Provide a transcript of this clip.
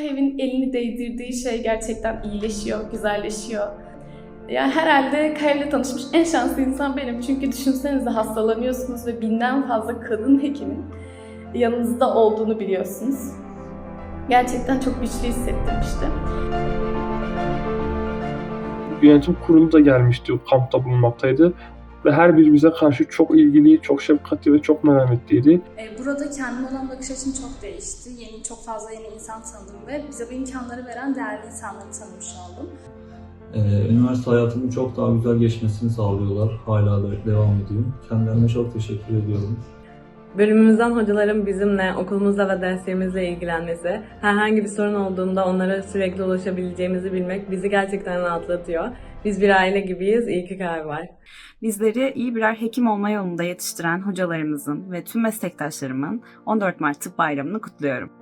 Kayev'in elini değdirdiği şey gerçekten iyileşiyor, güzelleşiyor. Yani herhalde Kayev'le tanışmış en şanslı insan benim. Çünkü düşünsenize hastalanıyorsunuz ve binden fazla kadın hekimin yanınızda olduğunu biliyorsunuz. Gerçekten çok güçlü hissettirmişti. Yönetim kurulu da gelmişti, kampta bulunmaktaydı. Ve her birimize karşı çok ilgili, çok şefkatli ve çok merhametliydi. E, Burada kendime olan bakış açım çok değişti. Yeni çok fazla yeni insan tanıdım ve bize bu imkanları veren değerli insanları tanımış oldum. Ee, üniversite hayatımın çok daha güzel geçmesini sağlıyorlar. Hala da devam ediyor. Kendilerine çok teşekkür ediyorum. Bölümümüzden hocaların bizimle, okulumuzla ve derslerimizle ilgilenmesi, herhangi bir sorun olduğunda onlara sürekli ulaşabileceğimizi bilmek bizi gerçekten rahatlatıyor. Biz bir aile gibiyiz, iyi ki Kay var. Bizleri iyi birer hekim olma yolunda yetiştiren hocalarımızın ve tüm meslektaşlarımın 14 Mart Tıp Bayramı'nı kutluyorum.